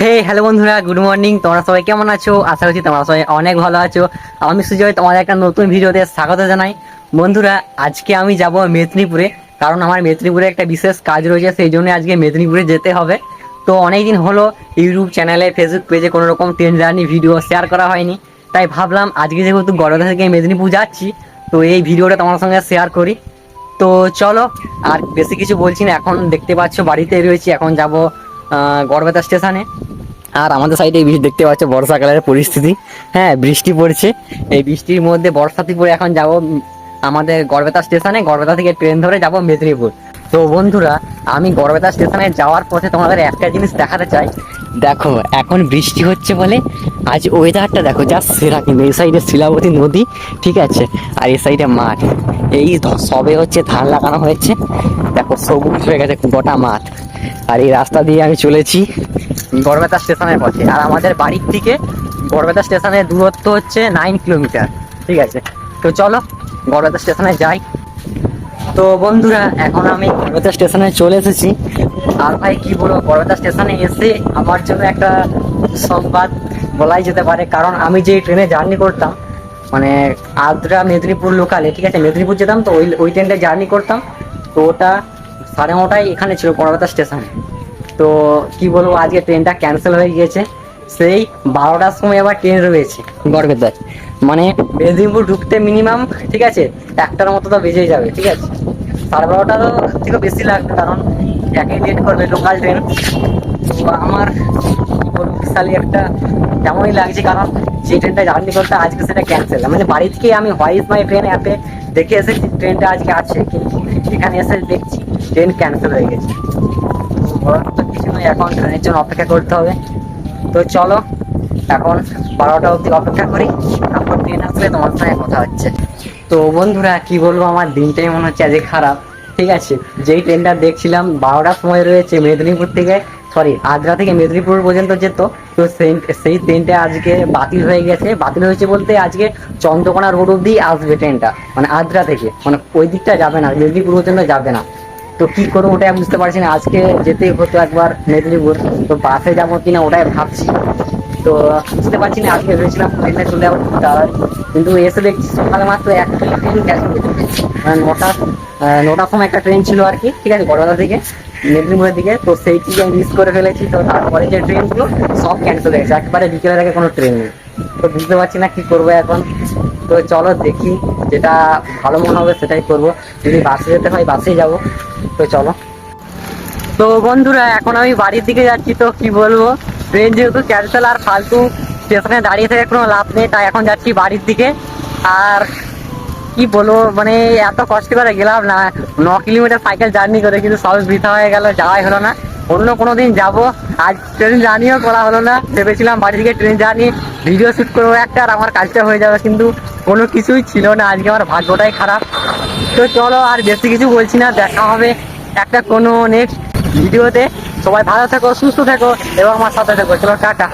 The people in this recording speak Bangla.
হে হ্যালো বন্ধুরা গুড মর্নিং তোমরা সবাই কেমন আছো? আশা করছি তোমরা সবাই অনেক ভালো আছো। আমি সুজয়, তোমাদের একটা নতুন ভিডিওতে স্বাগত জানাই। বন্ধুরা, আজকে আমি যাব মেদিনীপুরে, কারণ আমার মেদিনীপুরে একটা বিশেষ কাজ রয়েছে, সেই জন্য আজকে মেদিনীপুরে যেতে হবে। তো অনেক দিন হলো ইউটিউব চ্যানেলে ফেসবুক পেজে কোনো রকম ট্রেন জার্নি ভিডিও শেয়ার করা হয়নি। তাই ভাবলাম, আজকে যেহেতু গড়বেতা থেকে মেদিনীপুর যাচ্ছি, তো এই ভিডিওটা তোমার সঙ্গে শেয়ার করি। তো চলো, আর বেশি কিছু বলছি না, এখন দেখতে পাচ্ছ বাড়িতে রয়েছি, এখন যাব গড়বেতা স্টেশনে আর আমাদের সাইডে এই দেখতে পাচ্ছ বর্ষাকালের পরিস্থিতি। হ্যাঁ বৃষ্টি পড়ছে। এই বৃষ্টির মধ্যে বর্ষাতে পরে এখন যাব আমাদের গড়বেতা স্টেশনে। গড়বেতা থেকে ট্রেন ধরে যাব মেদিনীপুর। তো বন্ধুরা, আমি গড়বেতা স্টেশনে যাওয়ার পথে তোমাদের একটা জিনিস দেখাতে চাই। দেখো, এখন বৃষ্টি হচ্ছে বলে আজ ওয়েদারটা দেখো, যা সেরা কিন্তু। এই সাইডে শিলাবতী নদী, ঠিক আছে? আর এই সাইডে মাঠ। এই সবে হচ্ছে ধান লাগানো হয়েছে। দেখো, সবুজ হয়ে গেছে গোটা মাঠ। আর এই রাস্তা দিয়ে আমি চলেছি গড়বেতা স্টেশনের পথে। আর আমাদের বাড়ির থেকে গড়বেতা স্টেশনের দূরত্ব হচ্ছে নাইন কিলোমিটার ঠিক আছে? তো চলো গড়বেতা স্টেশনে যাই। তো বন্ধুরা, এখন আমি গড়বেতা স্টেশনে চলে এসেছি। আর ভাই, কি বলব গড়বেতা স্টেশনে এসে আমার জন্য একটা সংবাদ বলাই যেতে পারে। কারণ আমি যে ট্রেনে জার্নি করতাম মানে আদ্রা মেদিনীপুর লোকালে ঠিক আছে? মেদিনীপুর যেতাম তো, ওই ওই ট্রেনটা জার্নি করতাম। তো ওটা সাড়ে নটায় এখানে ছিল কলকাতা স্টেশনে তো কি বলব, আজকে ট্রেনটা ক্যান্সেল হয়ে গিয়েছে। সেই বারোটার সময় আবার ট্রেন রয়েছে গড়বেতায় মানে মেদিনীপুর ঢুকতে মিনিমাম ঠিক আছে? একটার মতো তো বেজেই যাবে, ঠিক আছে? সাড়ে বারোটা বারোটারও থেকে বেশি লাগবে, কারণ একই লেট করবে লোকাল ট্রেন তো আমার বিশালই একটা কেমনই লাগছে, কারণ যে ট্রেনটা জার্নি করতে আজকে সেটা ক্যান্সেল মানে বাড়ি থেকে আমি হোয়াইট মাই ট্রেন অ্যাপে দেখে এসেছি ট্রেনটা আজকে আছে, কিন্তু এখানে এসে দেখছি ট্রেন ক্যান্সেল হয়ে গেছে। তো কিছু নয় এখন ট্রেনের জন্য অপেক্ষা করতে হবে। তো চলো, এখন বারোটা অবধি অপেক্ষা করি, তারপর ট্রেন আসলে তোমার সঙ্গে কথা হচ্ছে। তো বন্ধুরা, কি বলব, আমার দিনটাই মনে হচ্ছে আজকে খারাপ। ঠিক আছে, যেই ট্রেনটা দেখছিলাম, বারোটার সময় রয়েছে মেদিনীপুর থেকে সরি আগ্রা থেকে মেদিনীপুর পর্যন্ত যেত, তো সেই সেই ট্রেনটা আজকে বাতিল হয়ে গেছে। বাতিল হয়েছে বলতে আজকে চন্দ্রকোনা রোড অব্দি আসবে ট্রেনটা মানে আদ্রা থেকে। মানে ওই দিকটা যাবে না, মেদিনীপুর পর্যন্ত যাবে না। তো কি করব ওটাই বুঝতে পারছি না। আজকে যেতেই হতো একবার মেদিনীপুর, তো বাসে যাব কিনা ওটাই ভাবছি। তো বুঝতে পারছি না, আজকে ভেবেছিলাম ট্রেনে চলে যাব কিন্তু এসে দেখছি সকালে মাত্র একটা ট্রেন ক্যান্সেল মানে নটা নটার সময় একটা ট্রেন ছিল আর কি, ঠিক আছে বড়দা থেকে। মেদিনীপুরের দিকে তো সেইটি আমি মিস করে ফেলেছি, তো তারপরে যে ট্রেনগুলো সব ক্যান্সেল হয়ে গেছে। একেবারে বিকেলের আগে কোনো ট্রেন নেই। তো বুঝতে পারছি না কি করব এখন। তো চলো দেখি যেটা ভালো মনে হবে সেটাই করব। যদি বাসে যেতে হয় বাসেই যাব। তো চলো। তো বন্ধুরা, এখন আমি বাড়ির দিকে যাচ্ছি, তো কি বলব? ট্রেন যেহেতু ক্যান্সেল আর ফালতু স্টেশনে দাঁড়িয়ে থেকে কোনো লাভ নেই, তাই এখন যাচ্ছি বাড়ির দিকে। আর কি বলব মানে এত কষ্ট করে গেলাম না। ন কিলোমিটার সাইকেল জার্নি করে কিন্তু সব বৃথা হয়ে গেল, যাওয়াই হলো না। অন্য কোনো দিন যাব। আজ ট্রেন জার্নিও করা হলো না। ভেবেছিলাম বাড়ি থেকে ট্রেন জার্নি ভিডিও শ্যুট করব একটা আর আমার কাজটা হয়ে যাবে, কিন্তু কোনো কিছুই ছিল না। আজকে আমার ভাগ্যটাই খারাপ। তো চলো আর বেশি কিছু বলছি না, দেখা হবে একটা কোনো নেক্সট ভিডিওতে সবাই ভালো থেকো, সুস্থ থেকো, এবং আমার সাথে থেকো। চলো, টাটা।